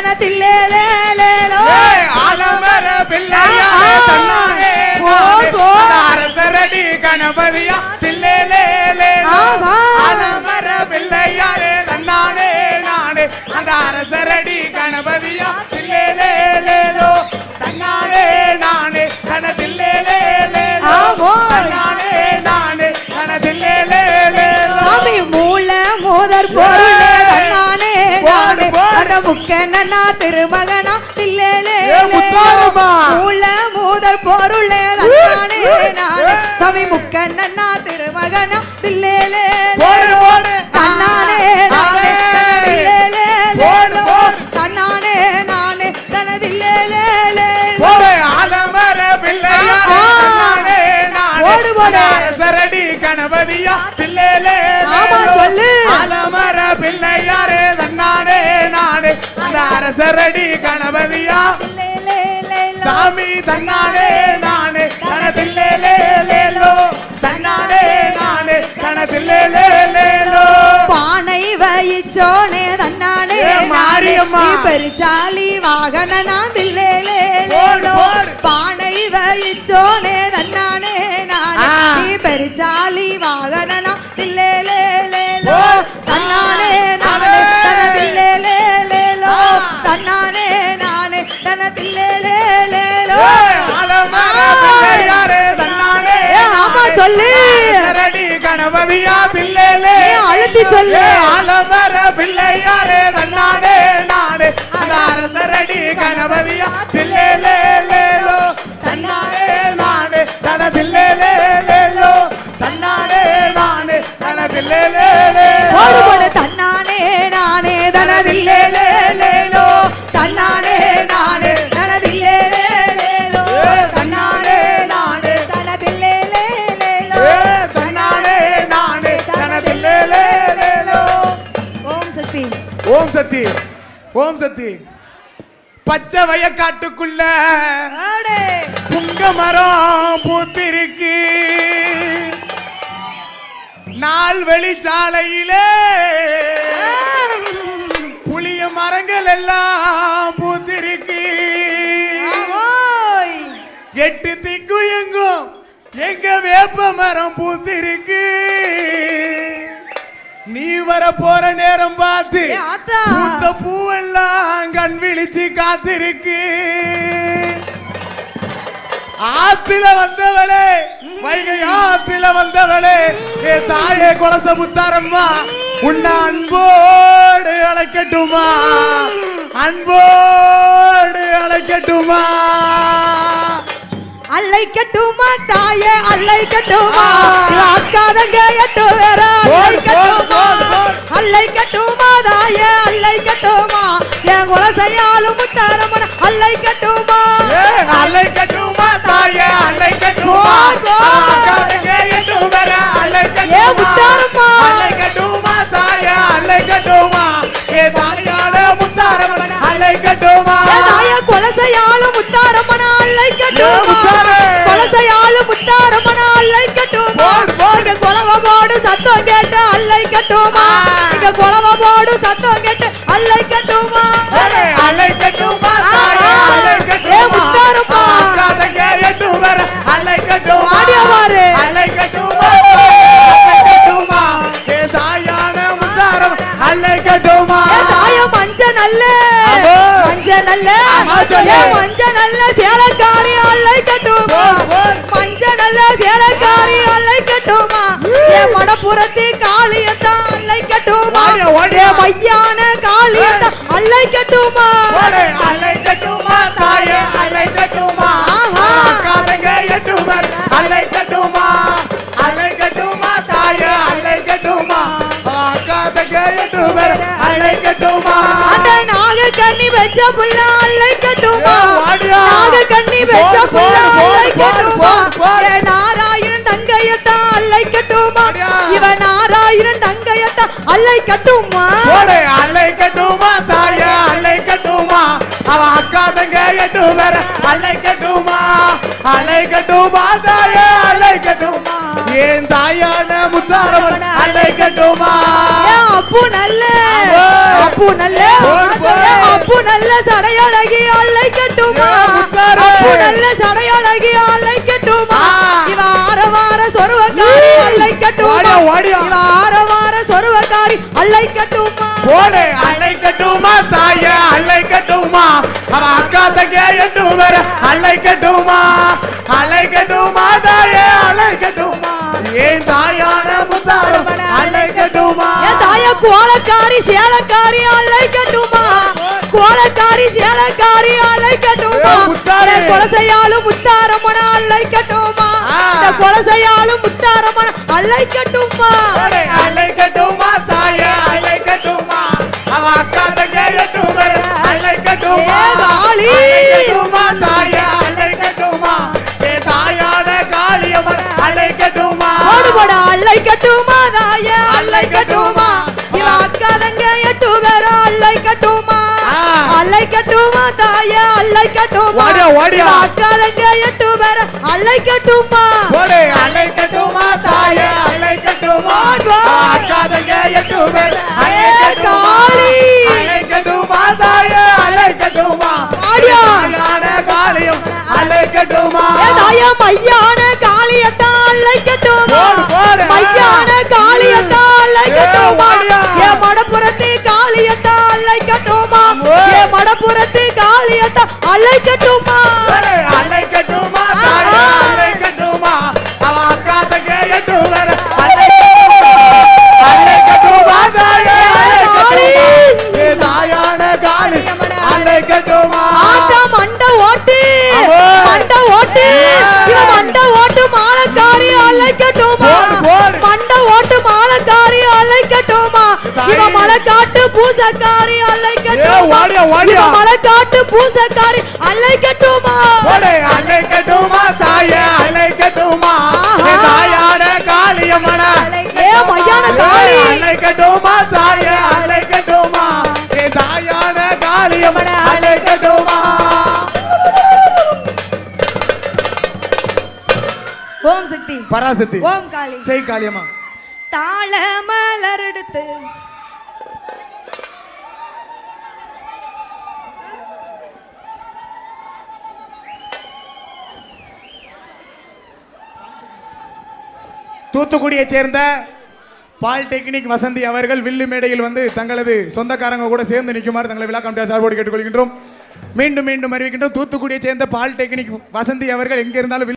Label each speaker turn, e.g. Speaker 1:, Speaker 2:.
Speaker 1: പട്ടണത്തിലേത് முக்கண்ணனா திருமகனா? தில்லேலே. மூல மூதர் பொருளே நானே. சாமி முக்கண்ணனா
Speaker 2: அரசரடி கணபதியா? சாமி தன்னானே நானே. தனதில்லேலேலேலோ தன்னானே நானே. தனதில்லேலேலேலோ
Speaker 1: பானை வயிச்சோனே தன்னானே
Speaker 2: ஏ, மாரியம்மா.
Speaker 1: பெருச்சாலி வாகனனா தில்லேலே
Speaker 2: போடு, போடு.
Speaker 1: பானை வயிச்சோனே தன்னானே நானே. பெருச்சாலி வாகனனா சொல்லு.
Speaker 2: அரசரடி கணபதியா
Speaker 1: ஏ, அழுத்தி சொல்லு.
Speaker 2: ஆலமர பிள்ளையாரே தன்னானே நானே அந்த அரசரடி கணபதியா தில்லேலேலேலோ தன்னானே நானே தனதில்லேலேலேலோ தன்னானே நானே தனதில்லேலேலேலோ
Speaker 1: போடு போடு தன்னானே நானே தனதில்லேலேலேலோ தன்னானே ஓம் சக்தி
Speaker 2: ஓம் சக்தி. பச்சை வயக்காட்டுக்குள்ள
Speaker 1: ஆடே.
Speaker 2: புங்க மரம் பூத்திருக்கு. நாள் வெளிச்சாலையிலே புளிய மரங்கள் எல்லாம் பூத்திருக்கு. எட்டு திக்கு எங்கும் எங்க வேப்ப மரம் பூத்திருக்கு. வர போற நேரம் பார்த்து. பூத்த பூவெல்லாம் கண் விழிச்சு காத்திருக்கு ஆத்துல வந்தவளே வைகை ஆத்துல வந்தவளே ஏ தாயே குலச முத்தாரம்மா உன்னை அன்போடு அழைக்கட்டுமா அன்போடு அழைக்கட்டுமா
Speaker 1: அல்லை கட்டுமா தாயே அல்லை கட்டுமா. அக்காதங்க எட்டு வேற அல்லை கட்டுமா. அல்லை கட்டுமா தாயே அல்லை கட்டுமா என் குலசையாலும் முத்தாரம்மன் அல்லை கட்டுமா
Speaker 2: ஏ, அலை கட்டுமா தாயே அலை கட்டுமா
Speaker 1: ஆடியா பாரு.
Speaker 2: அலை கட்டுமா அலை கட்டுமா. ஏ தாயான முத்தாரம் அலை கட்டுமா.
Speaker 1: ஏ தாய மஞ்ச நல்ல. மஞ்ச நல்ல மஞ்ச நல்ல சேலக்காரி அல்லை கட்டுமா. மஞ்ச நல்ல சேலக்காரி அல்லை கட்டுமா. ஏ மடப்புறத்தி காளியத்தான். அல்லை கட்டுமா
Speaker 2: ஓடியா, ஓடியா.
Speaker 1: ஏ மையான காளியத்தான் அல்லை கட்டுமா
Speaker 2: போடு, அலை கட்டுமா தாயே அலை கட்டுமா
Speaker 1: ஆஹா.
Speaker 2: அக்காதங்க எட்டு வர அலை கட்டுமா அலை கட்டுமா தாயே அலை கட்டுமா அக்காதங்க எட்டு வர அலை கட்டுமா
Speaker 1: அந்த நாக கண்ணி வச்ச புள்ள அல்லை கட்டுமா
Speaker 2: ஏ, வாடியா.
Speaker 1: நாக கண்ணி வச்ச புள்ள
Speaker 2: போடு,
Speaker 1: அல்லை
Speaker 2: போடு,
Speaker 1: கட்டுமா
Speaker 2: போடு, போடு.
Speaker 1: ஏ நாராயணன் தங்கையத்தான் அல்லை கட்டுமா நாராயணன் தங்கையத்தான் அல்லை கட்டுமா?
Speaker 2: போடு, அலை கட்டுமா தாயே அலை கட்டுமா. அவ அக்கா தங்க எட்டு வர அலை கட்டுமா. அலை கட்டுமா தாயே அலை கட்டுமா. ஏன் தாயான முத்தாரவன் அலை கட்டுமா?
Speaker 1: அப்பு நல்ல. அப்பு நல்ல. அப்பு நல்ல சடையழகி அல்லை கட்டுமா. அப்பு நல்ல சொருவக்காரி அல்லை கட்டுமா ஆர வார சொருவக்காரி அல்லை கட்டுமா
Speaker 2: போடு அலை கட்டுமா தாய அலை கட்டுமா அவ அக்கா தங்க எட்டு வர அலை கட்டுமா அலை கட்டுமா தாய அலை கட்டுமா ஏன் தாயான முத்தாரம் அலை கட்டுமா
Speaker 1: தாய கோலக்காரி சேலக்காரி அல்லை கட்டுமா கோலக்காரி சேலக்காரி அல்லை கட்டுமா கொலசையாலும் முத்தாரம்மன அல்லை கட்டுமா
Speaker 2: ஆ.
Speaker 1: இந்த கொலசையாலும் முத்தாரம்மன அல்லை கட்டுமா
Speaker 2: போடு அலை கட்டுமா தாய அலை கட்டுமா அவ அக்கா தங்க எட்டு வர அலை கட்டுமா கட்டுமா தாய
Speaker 1: அல்லை கட்டுமா
Speaker 2: ஓடியா, ஓடியா.
Speaker 1: இவ அக்கா தங்க எட்டு பேர அல்லை கட்டுமா
Speaker 2: போடு அலை கட்டுமா தாய அலை கட்டுமா
Speaker 1: ஓடு.
Speaker 2: அக்கா தங்க எட்டு பேர்
Speaker 1: காளி.
Speaker 2: அலை கட்டுமா தாய அலை கட்டுமா காளியம் அலை கட்டுமா
Speaker 1: தாய மையான மலைக்காட்டு பூசக்காரி
Speaker 2: ஏ,
Speaker 1: அழைக்கட்டுமா
Speaker 2: ஓடியா, ஓடியா.
Speaker 1: இவ மலைக்காட்டு பூசக்காரி அழைக்கட்டுமா
Speaker 2: போடு, அலை கட்டுமா தாய அலை கட்டுமா தாயான காளியம்மன
Speaker 1: ஏ மையான காளி
Speaker 2: அலை கட்டுமா தாய கட்டுமா ஏ தாயான காளியம்மன அலை கட்டுமா
Speaker 1: ஓம் சக்தி.
Speaker 2: பராசக்தி.
Speaker 1: ஓம் காளி.
Speaker 2: செய் காளியம்மா
Speaker 1: தாள மலர் எடுத்து
Speaker 2: தூத்துக்குடியை சேர்ந்த பாலிடெக்னிக் வசந்தி அவர்கள் வில்லு மேடையில் வந்து தங்களது சொந்தக்காரங்க கூட சேர்ந்து நிற்குமாறு தங்களை விழா கமிட்டியார் சார்போடு கேட்டுக்கொள்கின்றோம். மீண்டும் மீண்டும் அறிவிக்கின்றோம். தூத்துக்குடியை சேர்ந்த பாலிடெக்னிக் வசந்தி அவர்கள் எங்கே இருந்தாலும்